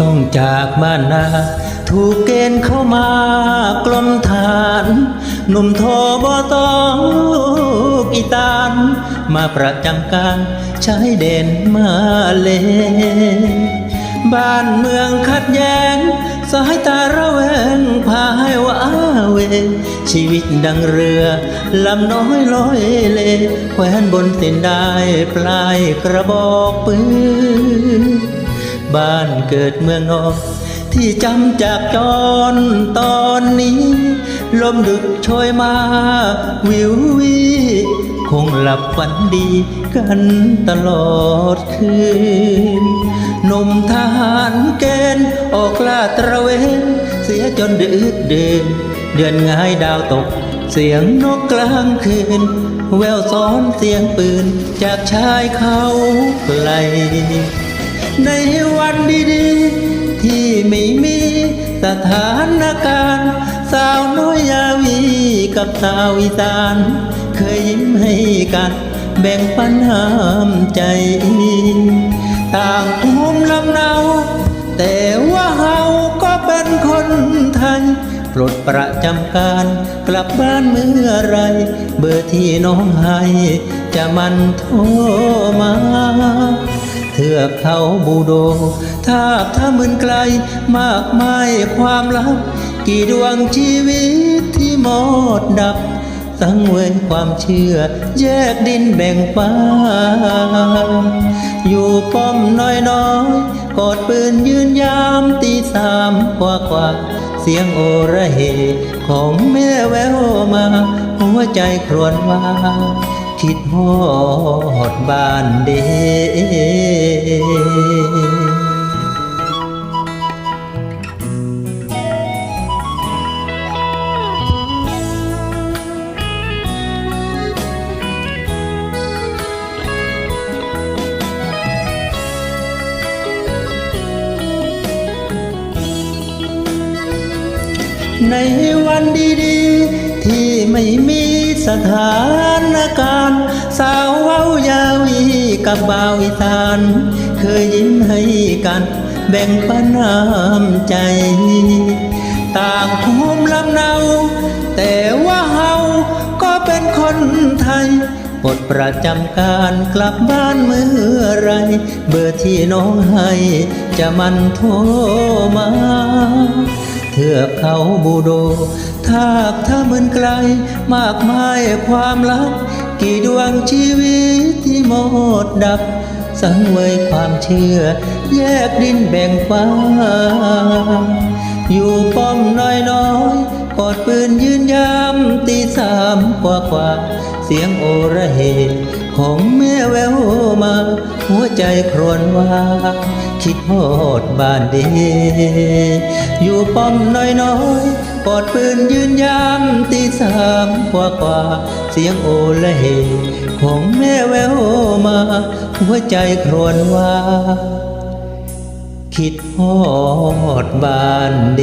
ต้องจากบ้านนา ถูกเกณฑ์เข้ามากลมฐาน หนุ่มโทบอตองลูกอีตาน มาประจำการใช้เด่นมาเลบ้านเมืองขัดแย้งสายตาระแวงพาให้ว่าเว ชีวิตดังเรือลำน้อยลอยเลแควนบนเส้นได้ปลายกระบอกปืน บ้านเกิดเมืองนอก ที่จำจากจรตอนนี้ ลมดึกโชยมา วิววีคงหลับฝันดีกันตลอดคืนหนุ่มทหารเกณฑ์ออกลาตระเวนเสียจนดึกเดินเดือนง่ายดาวตก เสียงนกกลางคืน แววซ้อนเสียงปืนจากชายเขาไกล ในวันดีๆ ที่ไม่มีสถานการณ์ สาวน้อยยาวีกับสาวอีสาน เคยยิ้มให้กันแบ่งปันห้ามใจ ต่างภูมิลำเนาแต่ว่าเฮาก็เป็นคนไทยปลดประจำการกลับบ้านเมื่อไร เบอร์ที่น้องให้จะมันโทรมา เทือกเขาบูโดทาบถ้ามืนไกลมากมายความลับ กี่ดวงชีวิตที่หมดดับ สังเวยความเชื่อ แยกดินแบ่งฟ้า อยู่ป้อมน้อยน้อยๆกอดปืนยืนยามตีสามกว่ากว่าเสียงโอระเหของแม่แววมา หัวใจครวญว่า คิดฮอดบ้านเด ในวันดีๆ ที่ไม่มีสถานการณ์ สาวเว้ายาวีกับบ่าวอีสาน เคยยิ้มให้กันแบ่งปันน้ำใจ ต่างภูมิลำเนา แต่ว่าเฮาก็เป็นคนไทยปลดประจำการกลับบ้านเมื่อไร เบอร์ที่น้องให้จะมันโทรมา เทือกเขาบูโด ทากถ้ามืนไกล มากมายความลับกี่ดวงชีวิตที่หมดดับ สังเวยความเชื่อ แยกดินแบ่งฟ้า อยู่ป้อมน้อยน้อยๆกอดปืนยืนยามตีสามกว่ากว่า เสียงโอระเหของแม่แววมา หัวใจครวญว่า คิดฮอดบ้านเดอยู่ป้อมน้อยน้อยๆกอดปืนยืนยามตีสามกว่ากว่า เสียงโอละเหของแม่แววมา หัวใจครวญว่าคิดฮอดบ้านเด